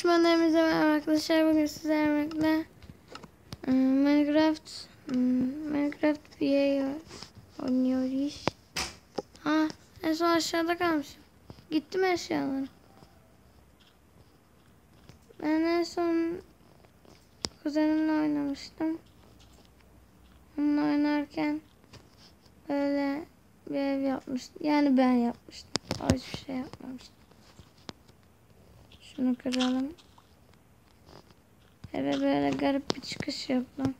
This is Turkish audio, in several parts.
Düşmanlarımıza merhaba arkadaşlar. Bugün sizlerle e, Minecraft hmm, Minecraft bir oynuyoruz. Ha, en son aşağıda kalmışım. Gittim eşyalarım. Ben en son kuzenimle oynamıştım. Onunla oynarken böyle bir ev yapmıştım. Yani ben yapmıştım. O hiçbir şey yapmamıştım. Şunu kıralım. Eve böyle garip bir çıkış yaptım.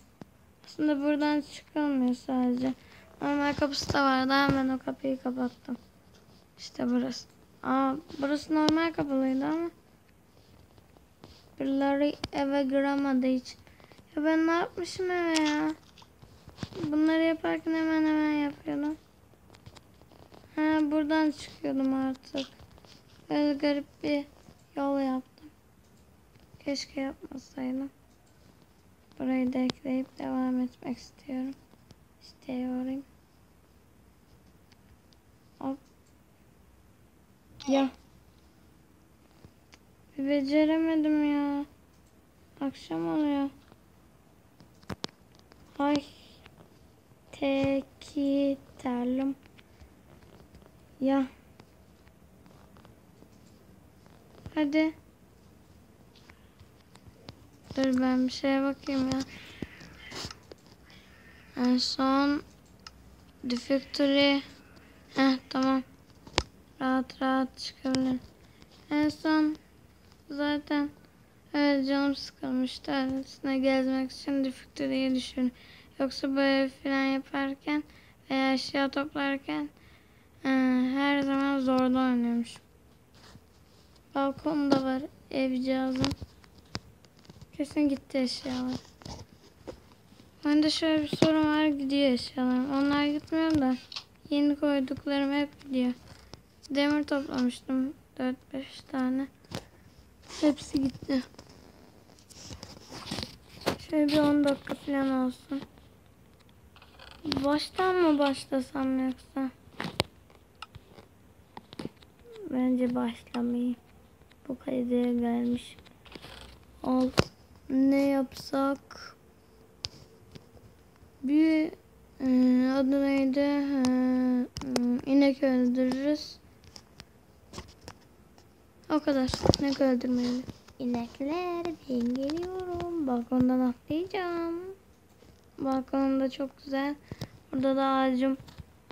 Aslında buradan çıkılmıyor sadece. Normal kapısı da vardı. Hemen o kapıyı kapattım. İşte burası. Aa, burası normal kapılıydı ama. Birileri eve giremediği için. Ya ben ne yapmışım eve ya? Bunları yaparken hemen hemen yapıyordum. Ha, buradan çıkıyordum artık. Böyle garip bir yol yaptım. Keşke yapmasaydım. Burayı da ekleyip devam etmek istiyorum. İstiyorum. Hop. Ya. Bir beceremedim ya. Akşam oluyor. Ay. Teki terlim. Ya. Hadi. Dur ben bir şeye bakayım ya. En son Defactory. Heh tamam. Rahat rahat çıkabilirim. En son zaten evet canım sıkılmıştı. Öylesine gezmek için Defactory'yi düşün. Yoksa bu ev falan yaparken veya eşya toplarken e, her zaman zorda oynuyormuşum. Balkonda var ev cihazım. Kesin gitti eşyalar. Bende şöyle bir sorun var gidiyor eşyalarım. Onlar gitmiyor da yeni koyduklarım hep gidiyor. Demir toplamıştım 4-5 tane. Hepsi gitti. Şöyle bir 10 dakika falan olsun. Baştan mı başlasam yoksa? Bence başlamayayım. Bu kaydaya gelmiş. Al. Ne yapsak? Bir e, adı neydi? E, inek öldürürüz. O kadar. İnek öldürmeyelim. İnekler ben geliyorum. Balkondan atlayacağım. Balkonda çok güzel. Burada da ağacım.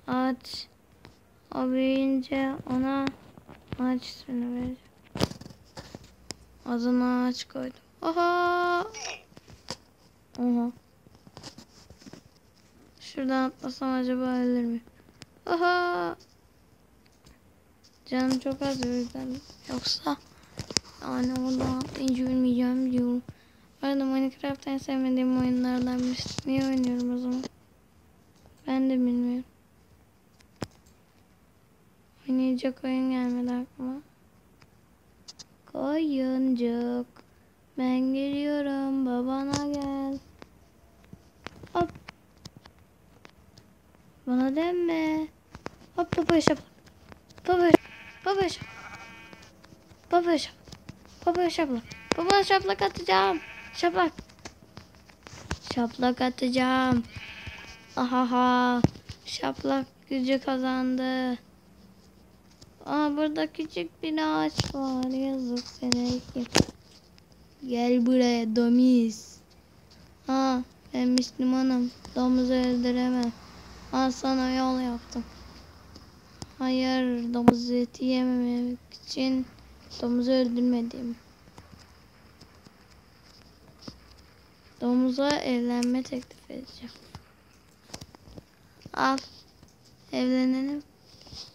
Ağaç. O büyüyünce ona ağaç ismini vereceğim. Adına ağaç koydum. Oha! Oha. Şuradan atlasam acaba ölür mü? Oha! Canım çok az o yüzden. Yoksa yani oradan atlayınca ölmeyeceğim diyorum. Bu arada Minecraft en sevmediğim oyunlardan birisi. Niye oynuyorum o zaman? Ben de bilmiyorum. Oynayacak oyun gelmedi aklıma. Koyuncuk. Ben geliyorum babana gel. Hop. Bana dönme. Hop baba şap. Baba baba şap. Baba şap. Baba şaplak. Baba şaplak atacağım. Şaplak. Şaplak atacağım. Ahaha. Şaplak gücü kazandı. Aa burada küçük bir ağaç var. Yazık seni? Gel buraya domiz. Ha ben Müslümanım. Domuzu öldüremem. Al sana yol yaptım. Hayır domuz eti yememek için domuzu öldürmedim. Domuza evlenme teklif edeceğim. Al. Evlenelim.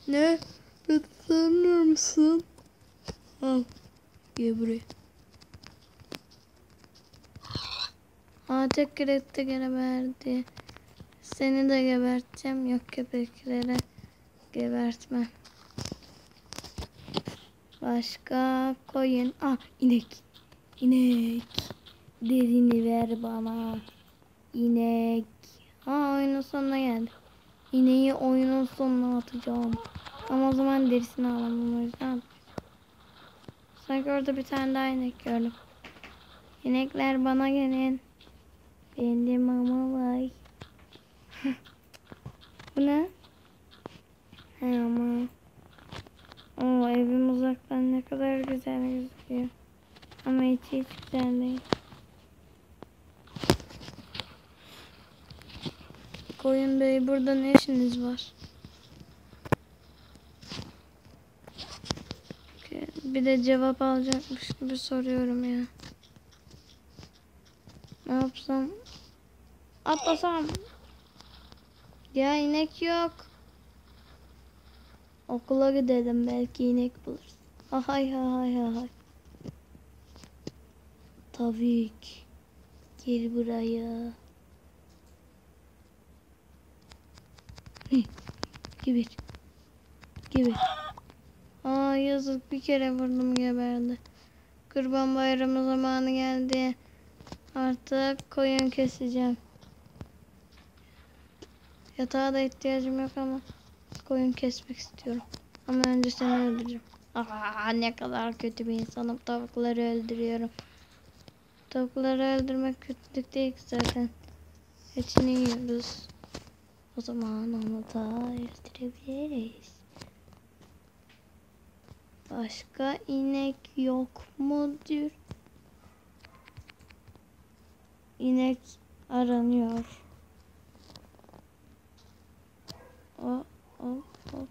Ne? Sanır mısın? Al. Gel buraya. Aa tek kirette geberdi. Seni de geberteceğim. Yok köpeklere gebertmem. Başka koyun. Ah inek. İnek. Derini ver bana. İnek. Ha oyunun sonuna geldi. İneği oyunun sonuna atacağım. Ama o zaman derisini alamam o yüzden. Sanki orada bir tane daha inek gördüm. İnekler bana gelin. Bende mama var. Bu ne? He ama. Oo evim uzaktan ne kadar güzel gözüküyor. Ama içi hiç güzel değil. Koyun Bey burada ne işiniz var? Bir de cevap alacakmış gibi soruyorum ya. Ne yapsam? Atlasam. Ya inek yok. Okula gidelim belki inek buluruz. Ah, Hay hay hay ki. Gel buraya. Hı, Gibi. Aa yazık bir kere vurdum geberdi. Kurban bayramı zamanı geldi. Artık koyun keseceğim. Yatağa da ihtiyacım yok ama koyun kesmek istiyorum. Ama önce seni öldüreceğim. Aa, ne kadar kötü bir insanım. Tavukları öldürüyorum. Tavukları öldürmek kötülük değil ki zaten. Etini yiyoruz. O zaman onu da öldürebiliriz. Başka inek yok mudur? İnek aranıyor. O, o, o.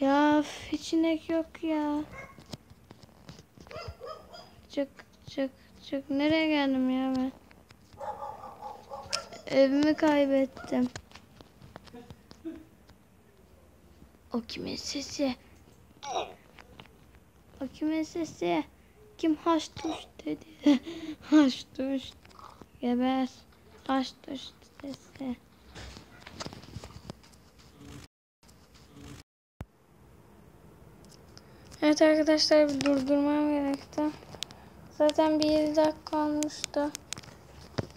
Ya hiç inek yok ya. Çık çık çık. Nereye geldim ya ben? Evimi kaybettim. O kimin sesi? O kimin sesi? Kim haş tuş dedi. haş tuş. Geber. Haş tuş sesi. Evet arkadaşlar bir durdurmam gerekti. Zaten bir 7 dakika olmuştu.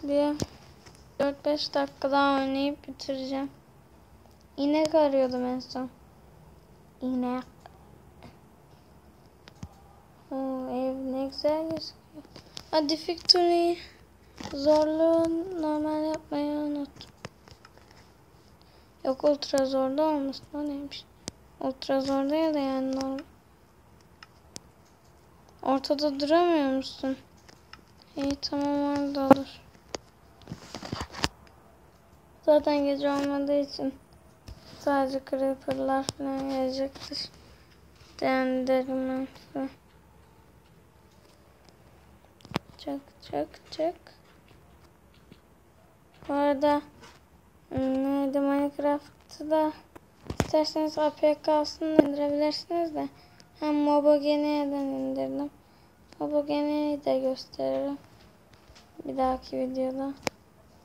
Bir 4-5 dakika daha oynayıp bitireceğim. İnek arıyordum en son. İnek. Oo, ev ne güzel gözüküyor. Ha Difficulty zorluğu normal yapmayı unuttum. Yok ultra zorda olmasın o neymiş. Ultra zor değil de yani normal. Ortada duramıyor musun? İyi tamam orada olur. Zaten gece olmadığı için sadece creeper'lar falan gelecektir. Denderim ben size. Çık çık çık. Bu arada neydi Minecraft'ı da isterseniz APK'sını indirebilirsiniz de hem Mobogene'den indirdim. Mobogene'yi de gösteririm. Bir dahaki videoda.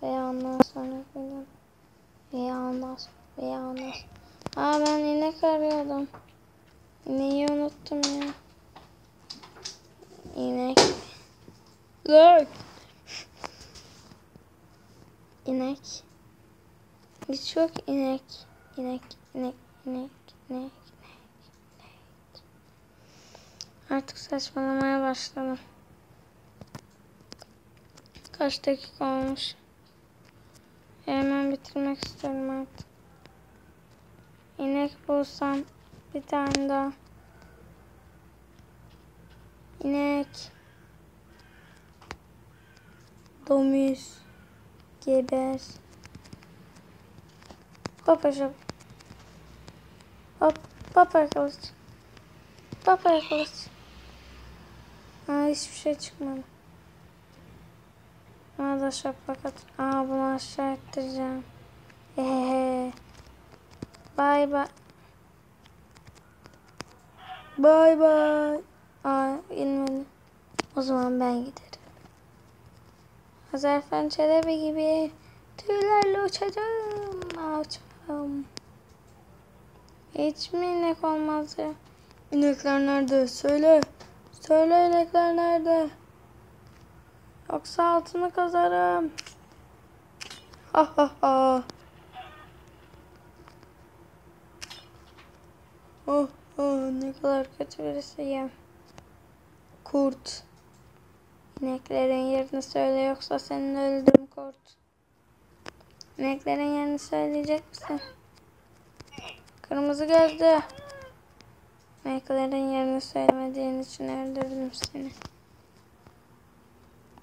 Veya ondan sonra videoda. Veya ondan sonra. Veya sonra. Aa ben inek arıyordum. İneği unuttum ya. İnek. Look. İnek. Hiç yok inek. İnek, inek, inek, inek. Artık saçmalamaya başladım. Kaç dakika olmuş? Hemen bitirmek istiyorum artık. İnek bulsam bir tane daha. İnek. Domuz. Geber. Papacım. Hop. Papa kılıç. Papa kılıç. Aa hiçbir şey çıkmadı. Bana da şaplak at. Aa bunu aşağı ettireceğim. Hehehe. Bye bye. Bye bye. Aa inmedi. O zaman ben giderim. Hazarfen Çelebi gibi tüylerle uçacağım. Uçacağım. Hiç mi inek olmaz ya? İnekler nerede? Söyle. Söyle inekler nerede? Yoksa altını kazarım. Ha ha ha. Oh, oh. ne kadar kötü birisiyim. Kurt. İneklerin yerini söyle yoksa seni öldürürüm kurt. İneklerin yerini söyleyecek misin? Kırmızı gözlü. İneklerin yerini söylemediğin için öldürdüm seni.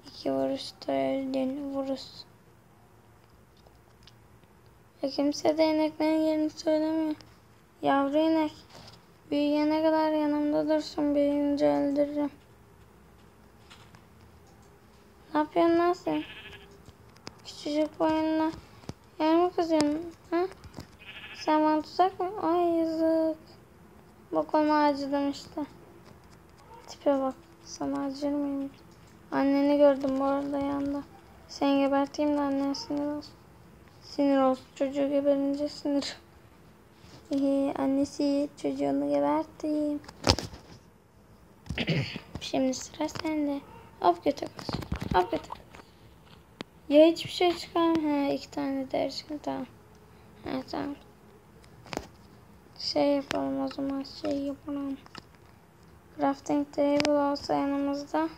İki vuruşta öldün vuruş. E kimse de ineklerin yerini söylemiyor. Yavru inek. Büyüyene kadar yanımda dursun. Büyüyünce öldürürüm. Ne yapıyorsun lan sen? Küçücük boyunla yer mi kızıyorsun? Ha? Sen bana tuzak mı? Ay yazık. Bak ona acıdım işte. Tipe bak. Sana acır mıyım? Anneni gördüm bu arada yanında. Seni geberteyim de annen sinir olsun. Sinir olsun. Çocuğu geberince sinir. Ee, annesi çocuğunu geberttim. Şimdi sıra sende. Hop götür kız. Götür. Ya hiçbir şey çıkar Ha iki tane deri çıktı tamam. Ha tamam. Şey yapalım o zaman şey yapalım. Crafting table olsa yanımızda.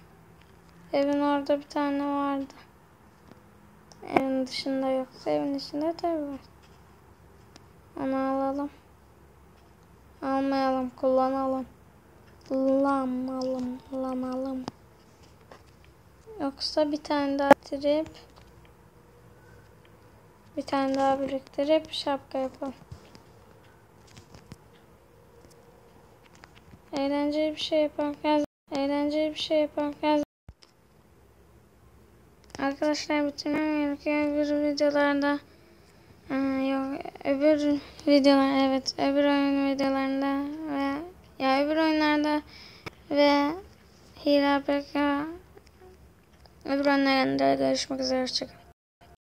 Evin orada bir tane vardı. Evin dışında yoksa evin içinde tabii var. Onu alalım. Almayalım, kullanalım. Kullanalım, kullanalım. Yoksa bir tane daha biriktirip bir tane daha biriktirip şapka yapalım. Eğlenceli bir şey yaparken eğlenceli bir şey yaparken Arkadaşlar bitirmem gerekiyor. Öbür videolarda ee, yok öbür videolar evet öbür oyun videolarında ve ya öbür oyunlarda ve Hila PK öbür oyunlarında görüşmek üzere hoşçakalın.